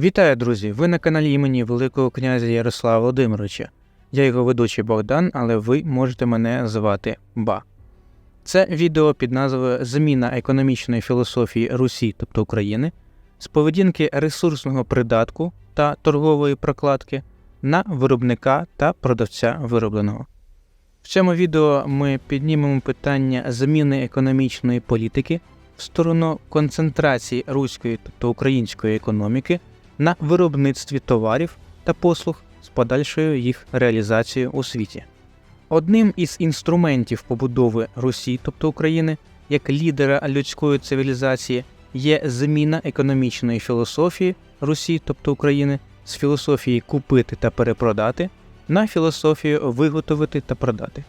Вітаю, друзі! Ви на каналі імені Великого князя Ярослава Володимировича. Я його ведучий Богдан, але ви можете мене звати Ба. Це відео під назвою Зміна економічної філософії Русі, тобто України, з поведінки ресурсного придатку та торгової прокладки на виробника та продавця виробленого. В цьому відео ми піднімемо питання зміни економічної політики в сторону концентрації руської, тобто української економіки на виробництві товарів та послуг з подальшою їх реалізацією у світі. Одним із інструментів побудови Русі, тобто України, як лідера людської цивілізації, є зміна економічної філософії Русі, тобто України, з філософії купити та перепродати на філософію виготовити та продати.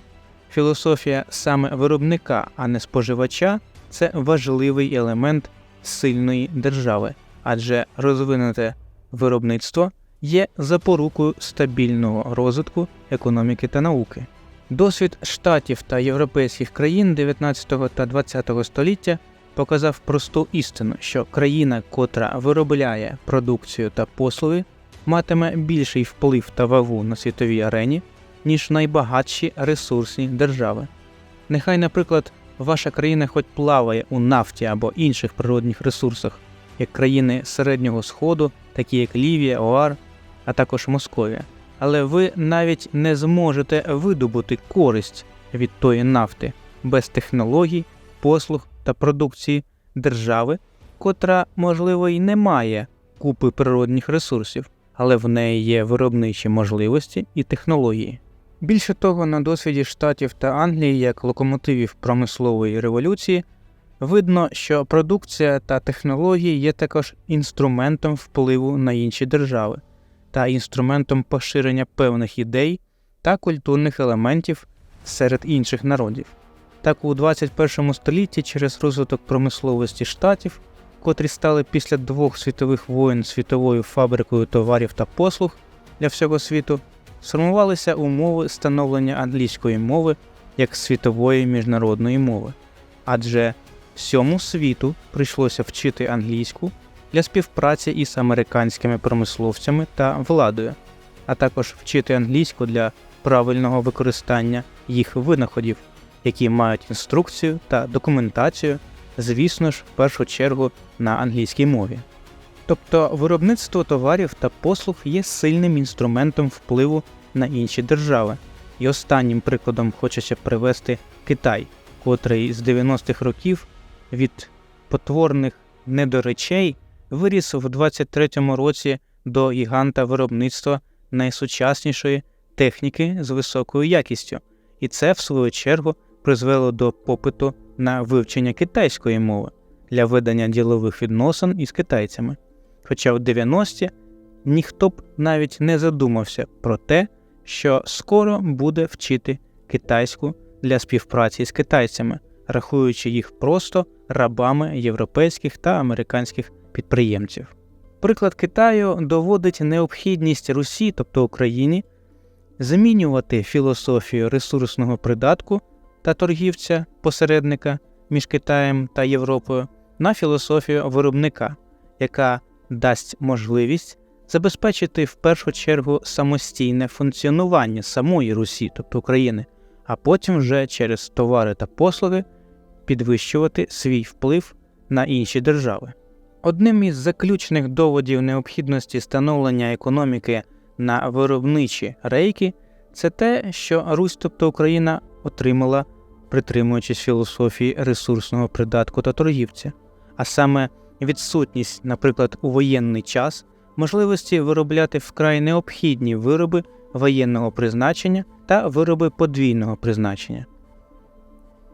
Філософія саме виробника, а не споживача це важливий елемент сильної держави, адже розвинуте виробництво є запорукою стабільного розвитку економіки та науки. Досвід штатів та європейських країн 19 та 20 століття показав просту істину, що країна, котра виробляє продукцію та послуги, матиме більший вплив та вагу на світовій арені, ніж найбагатші ресурсні держави. Нехай, наприклад, ваша країна хоч плаває у нафті або інших природних ресурсах, як країни Середнього Сходу, такі як Лівія, Оар, а також Московія, але ви навіть не зможете видобути користь від тої нафти без технологій, послуг та продукції держави, котра, можливо, й не має купи природних ресурсів, але в неї є виробничі можливості і технології. Більше того, на досвіді Штатів та Англії як локомотивів промислової революції видно, що продукція та технології є також інструментом впливу на інші держави та інструментом поширення певних ідей та культурних елементів серед інших народів. Так у 21 столітті через розвиток промисловості штатів, котрі стали після двох світових воєн світовою фабрикою товарів та послуг для всього світу, сформувалися умови становлення англійської мови як світової міжнародної мови, адже всьому світу прийшлося вчити англійську для співпраці із американськими промисловцями та владою, а також вчити англійську для правильного використання їх винаходів, які мають інструкцію та документацію, звісно ж, в першу чергу на англійській мові. Тобто виробництво товарів та послуг є сильним інструментом впливу на інші держави, і останнім прикладом хочеться привести Китай, котрий з 90-х років від потворних недоречей виріс в 23-му році до гіганта виробництва найсучаснішої техніки з високою якістю, і це, в свою чергу, призвело до попиту на вивчення китайської мови для ведення ділових відносин із китайцями. Хоча в 90-ті ніхто б навіть не задумався про те, що скоро буде вчити китайську для співпраці з китайцями, рахуючи їх просто рабами європейських та американських підприємців. Приклад Китаю доводить необхідність Русі, тобто Україні, змінювати філософію ресурсного придатку та торгівця посередника між Китаєм та Європою на філософію виробника, яка дасть можливість забезпечити в першу чергу самостійне функціонування самої Русі, тобто України, а потім вже через товари та послуги підвищувати свій вплив на інші держави. Одним із заключних доводів необхідності становлення економіки на виробничі рейки це те, що Русь, тобто Україна, отримала, притримуючись філософії ресурсного придатку та торгівця, а саме відсутність, наприклад, у воєнний час можливості виробляти вкрай необхідні вироби воєнного призначення та вироби подвійного призначення,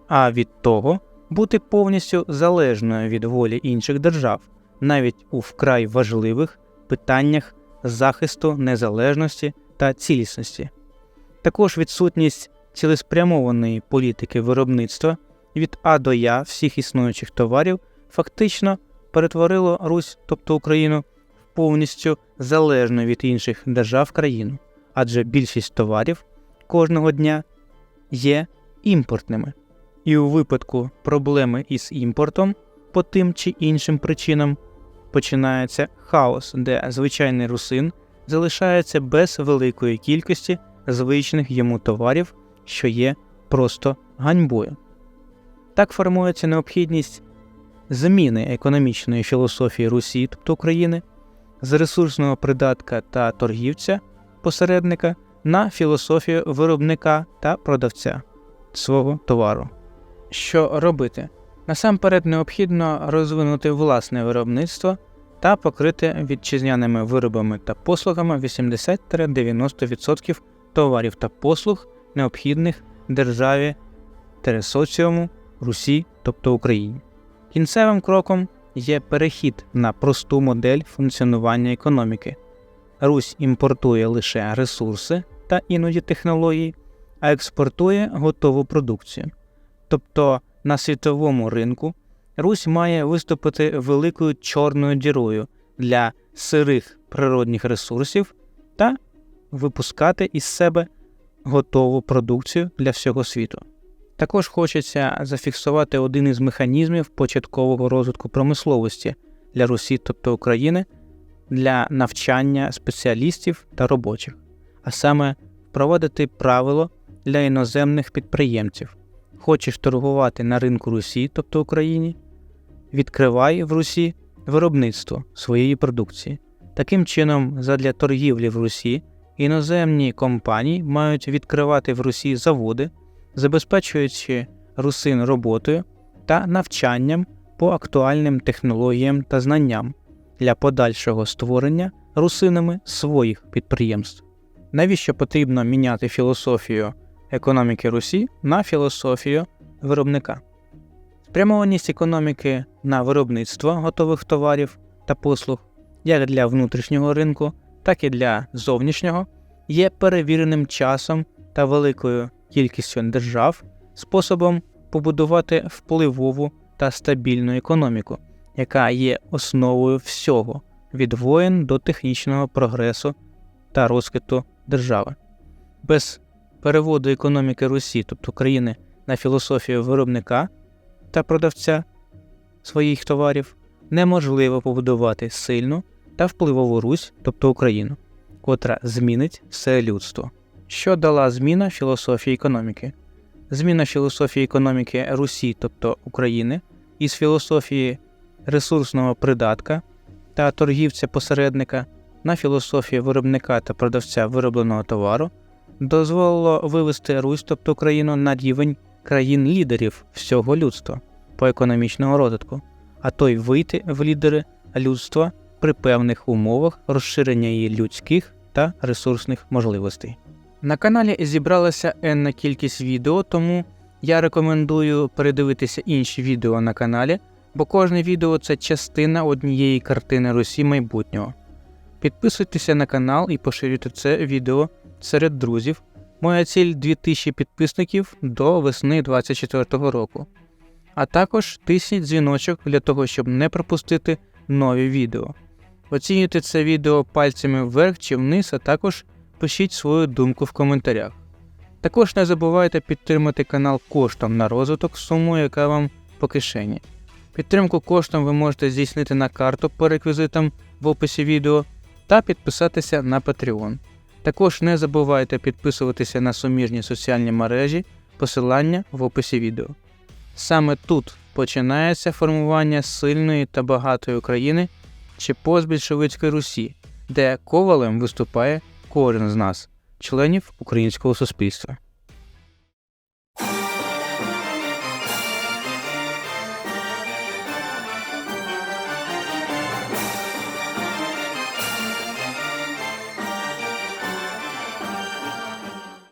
а від того бути повністю залежною від волі інших держав, навіть у вкрай важливих питаннях захисту незалежності та цілісності. Також відсутність цілеспрямованої політики виробництва від А до Я всіх існуючих товарів фактично перетворило Русь, тобто Україну, в повністю залежну від інших держав країну, адже більшість товарів кожного дня є імпортними. І у випадку проблеми із імпортом по тим чи іншим причинам починається хаос, де звичайний русин залишається без великої кількості звичних йому товарів, що є просто ганьбою. Так формується необхідність зміни економічної філософії Русі, тобто України, з ресурсного придатка та торгівця посередника на філософію виробника та продавця свого товару. Що робити? Насамперед необхідно розвинути власне виробництво та покрити вітчизняними виробами та послугами 80-90% товарів та послуг, необхідних державі соціуму Русі, тобто Україні. Кінцевим кроком є перехід на просту модель функціонування економіки. Русь імпортує лише ресурси та іноді технології, а експортує готову продукцію. Тобто на світовому ринку Русь має виступити великою чорною дірою для сирих природних ресурсів та випускати із себе готову продукцію для всього світу. Також хочеться зафіксувати один із механізмів початкового розвитку промисловості для Русі, тобто України, для навчання спеціалістів та робочих, а саме впровадити правило для іноземних підприємців. Хочеш торгувати на ринку Русі, тобто Україні, відкривай в Русі виробництво своєї продукції. Таким чином, задля торгівлі в Русі іноземні компанії мають відкривати в Русі заводи, забезпечуючи русин роботою та навчанням по актуальним технологіям та знанням для подальшого створення русинами своїх підприємств. Навіщо потрібно міняти філософію економіки Русі на філософію виробника? Спрямованість економіки на виробництво готових товарів та послуг як для внутрішнього ринку, так і для зовнішнього є перевіреним часом та великою кількістю держав способом побудувати впливову та стабільну економіку, яка є основою всього від воєн до технічного прогресу та розквіту держави. Без переводу економіки Русі, тобто країни, на філософію виробника та продавця своїх товарів, неможливо побудувати сильну та впливову Русь, тобто Україну, котра змінить все людство. Що дала зміна філософії економіки? Зміна філософії економіки Русі, тобто України, із філософії ресурсного придатка та торгівця-посередника на філософію виробника та продавця виробленого товару дозволило вивести Русь, тобто Україну, на рівень країн-лідерів всього людства по економічному розвитку, а то й вийти в лідери людства при певних умовах розширення її людських та ресурсних можливостей. На каналі зібралася енна кількість відео, тому я рекомендую передивитися інші відео на каналі, бо кожне відео це частина однієї картини Русі майбутнього. Підписуйтеся на канал і поширюйте це відео серед друзів. Моя ціль 2000 підписників до весни 2024 року. А також тисніть дзвіночок для того, щоб не пропустити нові відео. Оцінюйте це відео пальцями вверх чи вниз, а також пишіть свою думку в коментарях. Також не забувайте підтримати канал коштом на розвиток сумою, яка вам по кишені. Підтримку коштом ви можете здійснити на карту по реквізитам в описі відео та підписатися на Patreon. Також не забувайте підписуватися на суміжні соціальні мережі, посилання в описі відео. Саме тут починається формування сильної та багатої України чи постбільшовицької Русі, де ковалем виступає кожен з нас, членів українського суспільства.